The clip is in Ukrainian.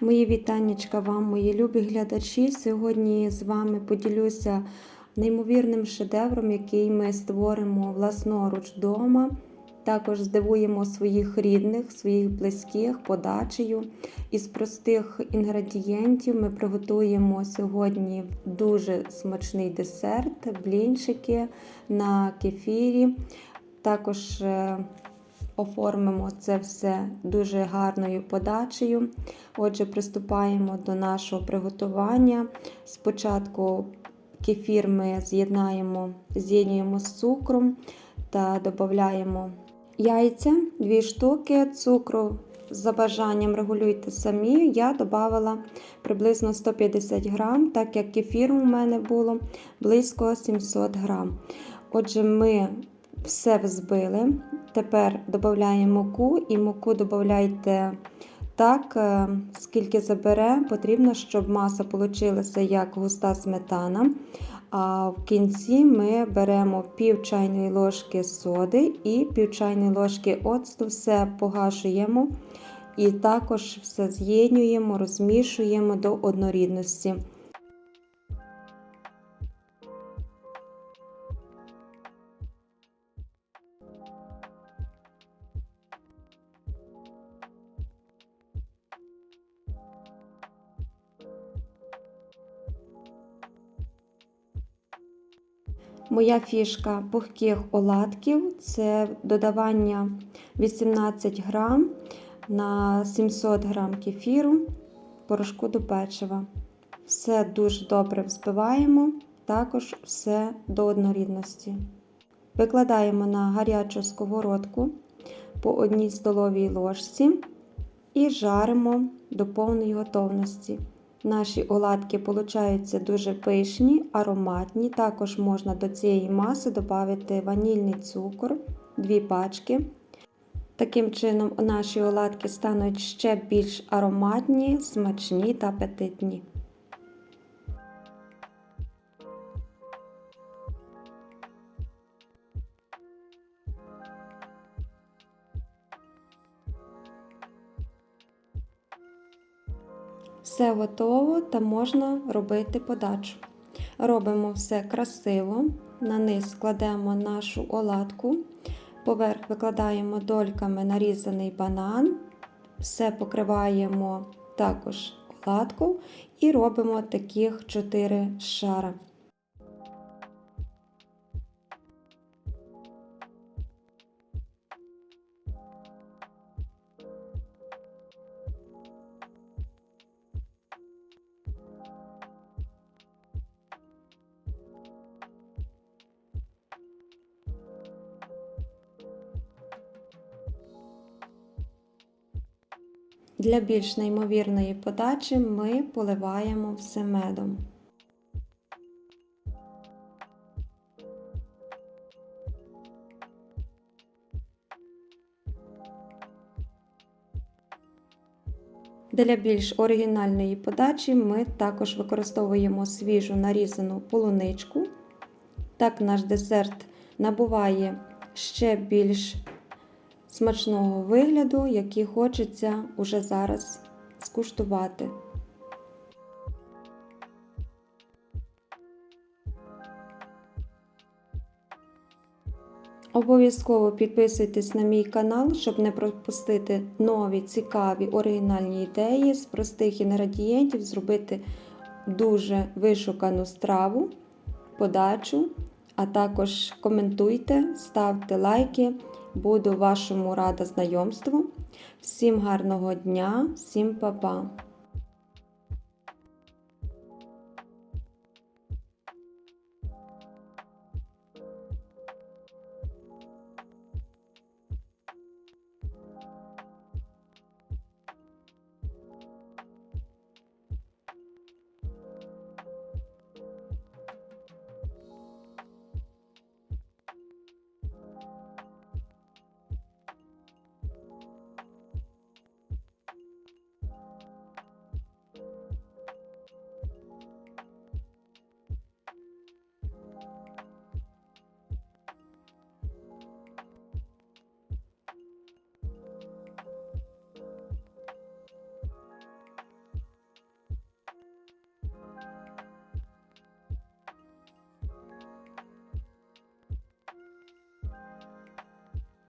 Мої вітаннячка вам, мої любі глядачі. Сьогодні з вами поділюся неймовірним шедевром, який ми створимо власноруч вдома. Також здивуємо своїх рідних, своїх близьких подачею. Із простих інгредієнтів ми приготуємо сьогодні дуже смачний десерт, блінчики на кефірі. Також е, оформимо це все дуже гарною подачею. Отже, приступаємо до нашого приготування. Спочатку кефір ми з'єднаємо, з'єднуємо з цукром та додаємо яйця, 2 штуки, цукру. За бажанням регулюйте самі. Я додавала приблизно 150 грам, так як кефіру у мене було близько 700 грам. Отже, ми все взбили. Тепер додаємо муку і муку додайте так, е, скільки забере, потрібно, щоб маса вийшла як густа сметана. А в кінці ми беремо пів чайної ложки соди і пів чайної ложки оцту, все погашуємо і також все з'єднуємо, розмішуємо до однорідності. Моя фішка пухких оладків це додавання 18 грам на 700 грам кефіру, порошку до печива. Все дуже добре взбиваємо, також все до однорідності. Викладаємо на гарячу сковородку по одній столовій ложці і жаримо до повної готовності. Наші оладки получаються дуже пишні, ароматні. Також можна до цієї маси додати ванільний цукор, дві пачки. Таким чином, наші оладки стануть ще більш ароматні, смачні та апетитні. Все готово та можна робити подачу. Робимо все красиво, на низ складемо нашу оладку, поверх викладаємо дольками нарізаний банан, все покриваємо також оладку і робимо таких 4 шара. Для більш неймовірної подачі ми поливаємо все медом. Для більш оригінальної подачі ми також використовуємо свіжу нарізану полуничку. Так наш десерт набуває ще більш смачного вигляду, який хочеться уже зараз скуштувати. Обов'язково підписуйтесь на мій канал, щоб не пропустити нові цікаві оригінальні ідеї з простих інгредієнтів, зробити дуже вишукану страву, подачу, а також коментуйте, ставте лайки. Буду вашому рада знайомству. Всім гарного дня, всім па-па!